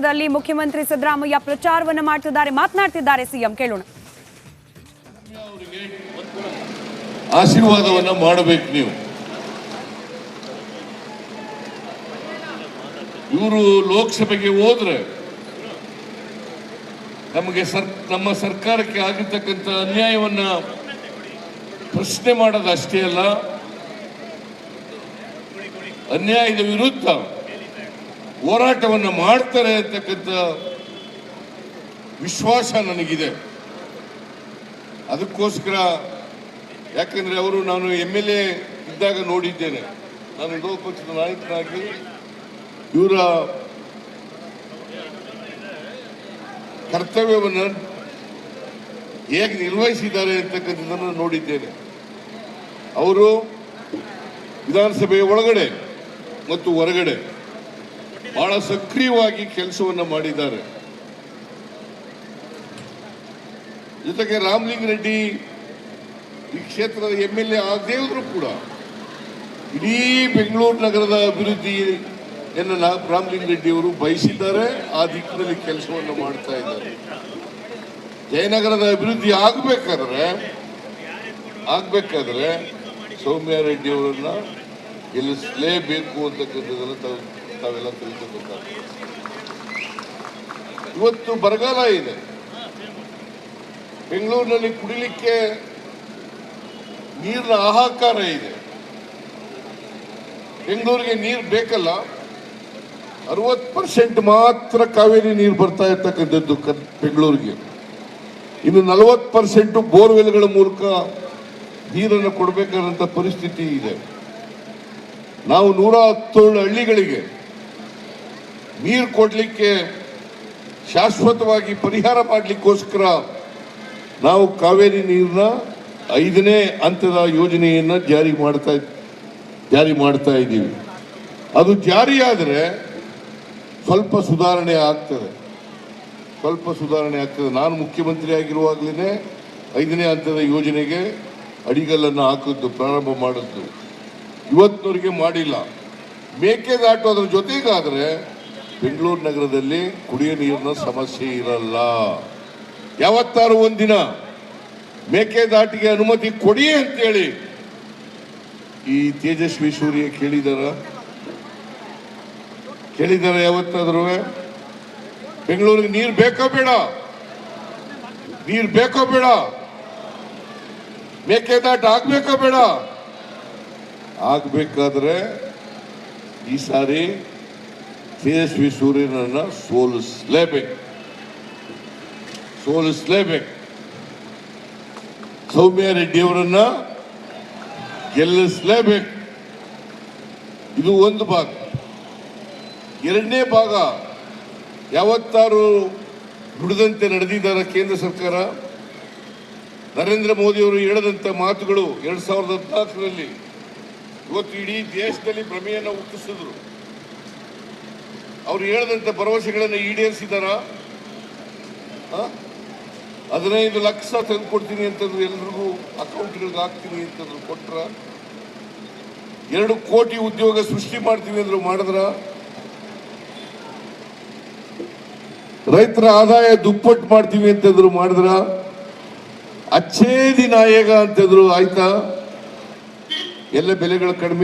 ನೇತೃತ್ವದಲ್ಲಿ ಮುಖ್ಯಮಂತ್ರಿ ಸಿದ್ದರಾಮಯ್ಯ ಪ್ರಚಾರವನ್ನು ಮಾಡ್ತಿದ್ದಾರೆ, ಮಾತನಾಡ್ತಿದ್ದಾರೆ ಸಿಎಂ. ಕೇಳೋಣ. ಆಶೀರ್ವಾದವನ್ನ ಮಾಡಬೇಕು ನೀವು. ಇವರು ಲೋಕಸಭೆಗೆ ಹೋದ್ರೆ ನಮಗೆ ಸರ್, ನಮ್ಮ ಸರ್ಕಾರಕ್ಕೆ ಆಗಿರ್ತಕ್ಕಂಥ ಅನ್ಯಾಯವನ್ನ ಪ್ರಶ್ನೆ ಮಾಡೋದು ಅಷ್ಟೇ ಅಲ್ಲ, ಅನ್ಯಾಯದ ವಿರುದ್ಧ ಹೋರಾಟವನ್ನ ಮಾಡ್ತಾರೆ ಅಂತಕ್ಕಂಥ ವಿಶ್ವಾಸ ನನಗಿದೆ. ಅದಕ್ಕೋಸ್ಕರ ಯಾಕಂದ್ರೆ ಅವರು ನಾನು ಎಂ ಎಲ್ ಎ ಇದ್ದಾಗ ನೋಡಿದ್ದೇನೆ. ನಾನು ವಿರೋಧ ಪಕ್ಷದ ನಾಯಕನಾಗಿ ಇವರ ಕರ್ತವ್ಯವನ್ನು ಹೇಗೆ ನಿರ್ವಹಿಸಿದ್ದಾರೆ ಅಂತಕ್ಕಂಥದ್ದನ್ನು ನೋಡಿದ್ದೇನೆ. ಅವರು ವಿಧಾನಸಭೆಯ ಒಳಗಡೆ ಮತ್ತು ಹೊರಗಡೆ ಬಹಳ ಸಕ್ರಿಯವಾಗಿ ಕೆಲಸವನ್ನು ಮಾಡಿದ್ದಾರೆ. ಜೊತೆಗೆ ರಾಮಲಿಂಗ ರೆಡ್ಡಿ ಈ ಕ್ಷೇತ್ರದ ಎಂ ಎಲ್ ಎ ಆದೇವರು ಕೂಡ ಇಡೀ ಬೆಂಗಳೂರು ನಗರದ ಅಭಿವೃದ್ಧಿ ಎನ್ನು ರಾಮಲಿಂಗ ರೆಡ್ಡಿ ಅವರು ಬಯಸಿದ್ದಾರೆ, ಆ ದಿಕ್ಕಿನಲ್ಲಿ ಕೆಲಸವನ್ನು ಮಾಡ್ತಾ ಇದ್ದಾರೆ. ಜಯನಗರದ ಅಭಿವೃದ್ಧಿ ಆಗಬೇಕಾದ್ರೆ, ಆಗ್ಬೇಕಾದ್ರೆ ಸೌಮ್ಯ ರೆಡ್ಡಿ ಅವರನ್ನ ಗೆಲ್ಲಿಸಲೇಬೇಕು ಅಂತಕ್ಕಂಥದ್ದನ್ನು ತಾವು ತಾವೆಲ್ಲ ತಿಳ್ಕೊಬೇಕಾಗ್ತದೆ ಇವತ್ತು ಬರಗಾಲ ಇದೆ. ಬೆಂಗಳೂರಿನಲ್ಲಿ ಕುಡಿಲಿಕ್ಕೆ ನೀರಿನ ಆಹಾಕಾರ ಇದೆ. ಬೆಂಗಳೂರಿಗೆ ನೀರು ಬೇಕಲ್ಲ, ಅರವತ್ತು ಪರ್ಸೆಂಟ್ ಮಾತ್ರ ಕಾವೇರಿ ನೀರು ಬರ್ತಾ ಇರ್ತಕ್ಕಂಥದ್ದು ಬೆಂಗಳೂರಿಗೆ. ಇನ್ನು ನಲವತ್ತು ಪರ್ಸೆಂಟ್ ಬೋರ್ವೆಲ್ಗಳ ಮೂಲಕ ನೀರನ್ನು ಕೊಡಬೇಕಾದಂಥ ಪರಿಸ್ಥಿತಿ ಇದೆ. ನಾವು ನೂರ ಹತ್ತೇಳು ಹಳ್ಳಿಗಳಿಗೆ ನೀರು ಕೊಡಲಿಕ್ಕೆ ಶಾಶ್ವತವಾಗಿ ಪರಿಹಾರ ಮಾಡಲಿಕ್ಕೋಸ್ಕರ ನಾವು ಕಾವೇರಿ ನೀರನ್ನ ಐದನೇ ಹಂತದ ಯೋಜನೆಯನ್ನು ಜಾರಿ ಮಾಡ್ತಾ ಜಾರಿ ಮಾಡ್ತಾ ಇದ್ದೀವಿ. ಅದು ಜಾರಿಯಾದರೆ ಸ್ವಲ್ಪ ಸುಧಾರಣೆ ಆಗ್ತದೆ. ಸ್ವಲ್ಪ ಸುಧಾರಣೆ ಆಗ್ತದೆ. ನಾನು ಮುಖ್ಯಮಂತ್ರಿ ಆಗಿರುವಾಗಲೇ ಐದನೇ ಹಂತದ ಯೋಜನೆಗೆ ಅಡಿಗಲ್ಲನ್ನು ಹಾಕಿದ್ದು ಪ್ರಾರಂಭ ಮಾಡಿದ್ದು ಇವತ್ತಿನವರಿಗೆ ಮಾಡಿಲ್ಲ. ಮೇಕೆದಾಟು ಅದರ ಜೊತೆಗಾದರೆ ಬೆಂಗಳೂರು ನಗರದಲ್ಲಿ ಕುಡಿಯೋ ನೀರಿನ ಸಮಸ್ಯೆ ಇರಲ್ಲ. ಯಾವತ್ತಾರು ಒಂದಿನ ಮೇಕೆದಾಟಿಗೆ ಅನುಮತಿ ಕೊಡಿ ಅಂತೇಳಿ ಈ ತೇಜಸ್ವಿ ಸೂರ್ಯ ಕೇಳಿದಾರ? ಕೇಳಿದಾರ ಯಾವತ್ತಾದ್ರೂ? ಬೆಂಗಳೂರಿಗೆ ನೀರು ಬೇಕೋ ಬೇಡ? ನೀರು ಬೇಕೋ ಬೇಡ? ಮೇಕೆದಾಟ ಆಗ್ಬೇಕೋ ಬೇಡ? ಆಗ್ಬೇಕಾದ್ರೆ ಈ ಸಾರಿ ತೇಜಸ್ವಿ ಸೂರ್ಯನನ್ನ ಸೋಲಿಸಲೇಬೇಕು ಸೋಲಿಸಲೇಬೇಕು ಸೌಮ್ಯ ರೆಡ್ಡಿ ಅವರನ್ನ ಗೆಲ್ಲಿಸಲೇಬೇಕು ಇದು ಒಂದು ಭಾಗ. ಎರಡನೇ ಭಾಗ, ಯಾವತ್ತಾರು ನುಡಿದಂತೆ ನಡೆದಿದ್ದಾರೆ ಕೇಂದ್ರ ಸರ್ಕಾರ, ನರೇಂದ್ರ ಮೋದಿ ಅವರು ಹೇಳಿದಂತ ಮಾತುಗಳು ಎರಡ್ ಸಾವಿರದ ಹದಿನಾಲ್ಕರಲ್ಲಿ. ಇವತ್ತು ಇಡೀ ದೇಶದಲ್ಲಿ ಭ್ರಮೆಯನ್ನು ಹುಟ್ಟಿಸಿದ್ರು. ಅವರು ಹೇಳಿದಂತ ಭರವಸೆಗಳನ್ನು ಈಡೇರಿಸಿದಾರ? ಹದಿನೈದು ಲಕ್ಷ ತಂದು ಕೊಡ್ತೀನಿ ಅಂತಂದ್ರೆ ಎಲ್ರಿಗೂ ಅಕೌಂಟ್ಗಳಿಗೆ ಹಾಕ್ತೀನಿ ಅಂತಂದ್ರು ಕೊಟ್ರ? ಎರಡು ಕೋಟಿ ಉದ್ಯೋಗ ಸೃಷ್ಟಿ ಮಾಡ್ತೀವಿ ಅಂದ್ರು ಮಾಡಿದ್ರ? ರೈತರ ಆದಾಯ ದುಪ್ಪಟ್ಟು ಮಾಡ್ತೀವಿ ಅಂತಂದ್ರು ಮಾಡಿದ್ರ? ಅಚ್ಚೇದಿ ನಾಯಕ ಅಂತಂದ್ರು, ಆಯ್ತಾ? ಎಲ್ಲ ಬೆಲೆಗಳು ಕಡಿಮೆ